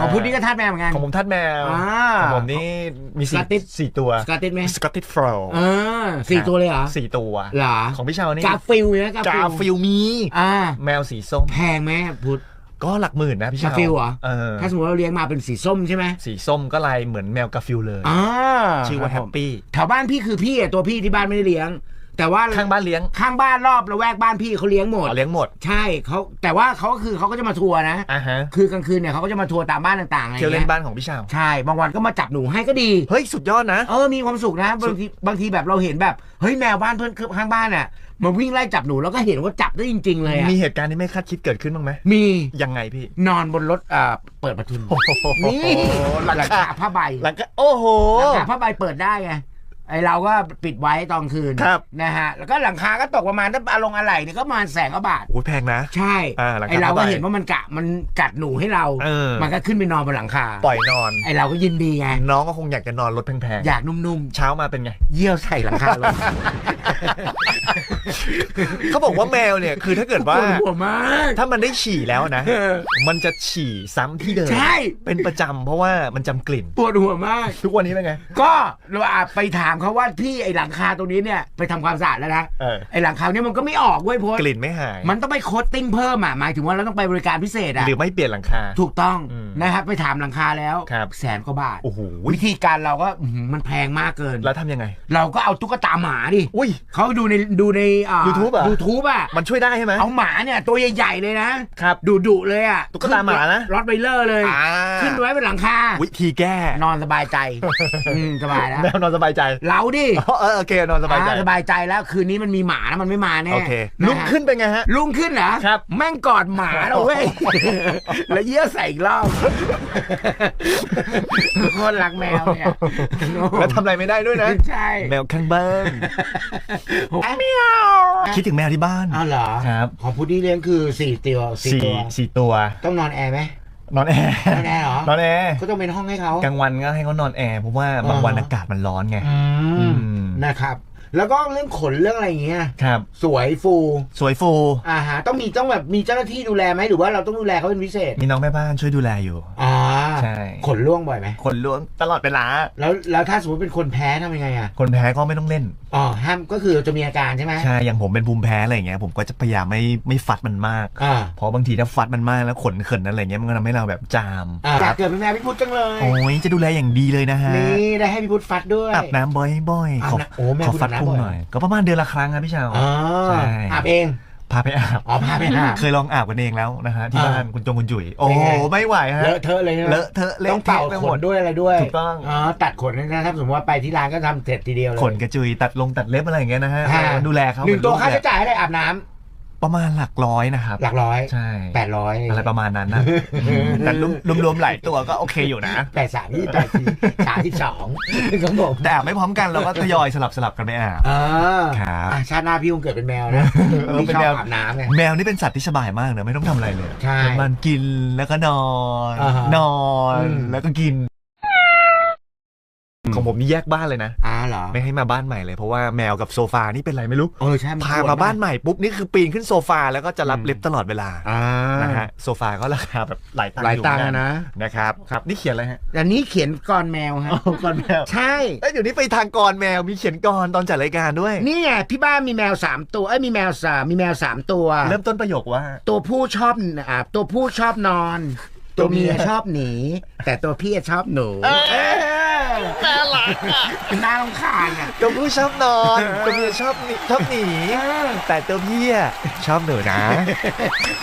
ของพุทธนี่ก็ทาสแมวเหมือนกัน ของผมทัดแมว อ่าของผมนี่มีสี่ Scottish สี่ตัว สกอตติชไหมสกอตติชฟลเออสี่ตัวเลยเหรอสี่ตัว เหรอของพี่เชาวนี่กาฟิลนะกาฟิลมี อ่า แมวสีส้ม แพงไหมพุทธ ก็หลักหมื่นนะพี่เชาวกาฟิลเหรอ เออถ้าสมมติเราเลี้ยงมาเป็นสีส้มใช่ไหมสีส้มก็ลายเหมือนแมวกาฟิลเลย อ่าชื่อว่าคแฮรับปผมปี้ แถวบ้านพี่คือพี่อะตัวพี่ที่บ้านไม่ได้เลี้ยง แต่ว่าข้างบ้านเลี้ยง ข้างบ้านรอบละแวกบ้านพี่เขาเลี้ยงหมดอ๋อเลี้ยงหมด ใช่เขาแต่ว่าเขาก็คือเขาก็จะมาทัวร์นะอะฮะคือกลางคืนเนี่ยเขาก็จะมาทัวร์ตามบ้านต่างๆอะไรเที่ยวเล่นเงี้ยบ้านของพี่เชาวใช่บางวันก็มาจับหนูให้ก็ดีเฮ้ยสุดยอดนะเออมีความสุขนะบางทีบางทีแบบเราเห็นแบบเฮ้ยแมวบ้านเพื่อนข้างบ้านอะมาวิ่งไล่จับหนูแล้วก็เห็นว่าจับได้จริง ๆ เลยอะมีเหตุการณ์ที่ไม่คาดคิดเกิดขึ้นบ้างไหมมียังไงพี่ นอนบนรถอ่าเปิดประทุนโอ้โหนี่หลังหลังคาคาผ้าใบหลังก็โอ้โหหลังคาผ้าใบเปิดได้ไง ไอเราก็ปิดไว้ตอนคืนครับนะฮะแล้วก็หลังคาก็ตกประมาณถ้าอารมณ์อะไรเนี่ยก็ประมาณแสนกว่าบาทโอ้ยแพงนะ ใช่อ่าหลังคาไอเราก็ผ้าใบเห็นว่ามันกะมันกัดหนูให้เราเออมันก็ขึ้นไปนอนบนหลังคา ปล่อยนอน ไอเราก็ยินดีไงน้องก็คงอยากจะนอนรถแพงอยากนุ่มๆ เช้ามาเป็นไงๆเยี่ยวใส่หลังคาเลยเขาบอกว่าแมวเนี่ยคือถ้าเกิดว่าปวดหัวมากถ้ามันได้ฉี่แล้วนะเออมันจะฉี่ซ้ำที่เดิมใช่เป็นประจำเพราะว่ามันจำกลิ่นปวดหัวมาก ทุกวันนี้เป็นไง ก็เราอาจไปถามเขาว่าพี่ไอหลังคาตรงนี้เนี่ยไปทำความสะอาดแล้วนะเออไอหลังคาเนี่ยมันก็ไม่ออกเว้ยพจกน์ลิ่นไม่หายมันต้องไปโคตติ้งเพิ่มอะหมายถึงว่าเราต้องไปบริการพิเศษอะหรือไม่เปลี่ยนหลังคาถูกต้องอืมนะครับไปถามหลังคาแล้วครับแสนกว่าบาทโอ้โหวิธีการเราก็อื้อหือมันแพงมากเกินแล้วทำยังไง เราก็เอาตุ๊กตาหมาดิอุ้ยเขาดูในดูในอ่า YouTube อะยูทูบอะมันช่วยได้ใช่ไหมเอาหมาเนี่ยตัวใหญ่ๆเลยนะครับดุดุๆเลยอะตุ๊กตาหมานะรอดไวเลอร์เลยอ่าขึ้นไว้บนหลังคาวิธีแก้นอนสบายใจอืมสบายแล้วแมวนอนสบายใจเราดิอ๋อเออโอเคนอนสบายใจอ่สบายใจแล้วคืนนี้มันมีหมานะมันไม่มาแน่โอเคนะลุกฮะขึ้นเป็นไงฮะลุงขึ้นเหรอครับแม่งกอดหมาเราเว้ยแล้วเยี่ยวใส่อีกรอบโคตรรักแมวเนี่ยแล้วทำอะไรไม่ได้ด้วยนะใช่แมวข้างบ้านแมวคิดถึงแมวที่บ้านอ้าวเหรอครับของพุดดี้เลี้ยงคือสี่ตัวสี่สี่ตัวสี่ตัว ต้องนอนแอร์ไหม นอนแอร์นอนแอร์เหรอนอนแอร์ก็ต้องเป็นห้องให้เขากลางวันก็ให้เขานอนแอร์เพราะว่าบางวันอากาศมันร้อนไงอือืมมนะครับแล้วก็เรื่องขนเรื่องอะไรอย่างเงี้ย ครับ สวยฟู สวยฟูอ่าฮะต้องมีต้องแบบมีเจ้าหน้าที่ดูแลไหมหรือว่าเราต้องดูแลเขาเป็นพิเศษ มีน้องแม่บ้านช่วยดูแลอยู่ อ่า ใช่ ขนล่วงบ่อยไหมคนล้วงตลอดเวลา แล้วแล้วถ้าสมมติเป็นคนแพ้ทำยังไงอะคนแพ้ก็ไม่ต้องเล่น อ๋อห้ามก็คือจะมีอาการใช่ไหมใช่ อย่างผมเป็นภูมิแพ้อะไรอย่างเงี้ย ผมก็จะพยายามไม่ไม่ฟัดมันมาก อ่าเพราะบางทีถ้าฟัดมันมากแล้วขนเขินอะไรเงี้ยมันก็ทำให้เราแบบจาม อ่าอยากเกิดเป็นแมวพี่พุทธจังเลย โอ้ยจะดูแลอย่างดีเลยนะฮะนี่ได้ให้พี่พุทธฟัดด้วย อาบน้ำบ่อยๆอาขบอน้ำโอ้แม่ขอคุณฟัดอาบน้ำพุงบ่อย หน่อย ก็ประมาณเดือนละครั้งครับพี่ชาว อ๋อใช่ อาบเอง พาไปอาบอ๋อพาไปอาบเคยลองอาบกันเองแล้วนะฮะที่อ่าบ้านคุณจงคุณจุ๋ยโอ้เป็นไงไม่ไหวฮะเลอะเทอะเลยใช่ไหมเลอะเทอะเละต้องเป่าเทะไปขหมนดด้วยอะไรด้วยถูกต้องอ๋อตัดขนนะถ้าสมมติว่าไปที่ร้านก็ทำเสร็จทีเดียวเลยขนกระจุยตัดลงตัดเล็บอะไรอย่างเงี้ยนะฮะอ่าดูแลเขาหนึ่งตัวเป็ค่าลูกใช้จ่ายให้ได้อาบน้ำ ประมาณหลักร้อยนะครับ หลักร้อยใช่แปดร้อยอะไรประมาณนั้นนะอืมแต่รวมรวมๆหลายตัวก็โอเคอยู่นะแปดสามยี่แปดสี่สามสิบสองครับผมแต่อาบไม่พร้อมกันเราก็ทยอยสลับสลับกันไปอาบอ่าครับอะชาติหน้าพี่คงเกิดเป็นแมวนะเออพี่เป็นชอบแมวอาบน้ำไงแมวนี่เป็นสัตว์ที่สบายมากเนอะไม่ต้องทำอะไรเลยใช่มันกินแล้วก็นอนอ่าฮะนอนอืมแล้วก็กิน ของผมนี่แยกบ้านเลยนะอ่าเหรอไม่ให้มาบ้านใหม่เลยเพราะว่าแมวกับโซฟานี่เป็นไรไม่รู้เออใช่นพามาบ้านใหม่ปุ๊บนี่คือปีนขึ้นโซฟาแล้วก็จะรับเล็บตลอดเวลาอ่านะฮะโซฟาก็ราคาแบบหลายตังค์หลายอตังค์เหมืออะนนะนะครับครับนี่เขียนอะไรฮะอันนี้เขียนก่อนแมวฮะก่อนแมวใช่เอ้ยเดี๋ยวนี้ไปทางกรแมวมีเขียนกรตอนจัดรายการด้วยนี่ไงที่บ้านมีแมวสามตัวเอ้ยมีแมวสามมีแมวสามตัว เริ่มต้นประโยคว่า ตัวผู้ชอบอ่าตัวผู้ชอบนอน ตัตัววเมีเมียยชอบหนี แต่ตัวพี่ชอบหนู น่ารักอะน่ารำคาญอะตัวผู้ชอบนอนตัวเมียชอบหนีชอบหนี แต่ตัวพี่อะชอบหนูนะ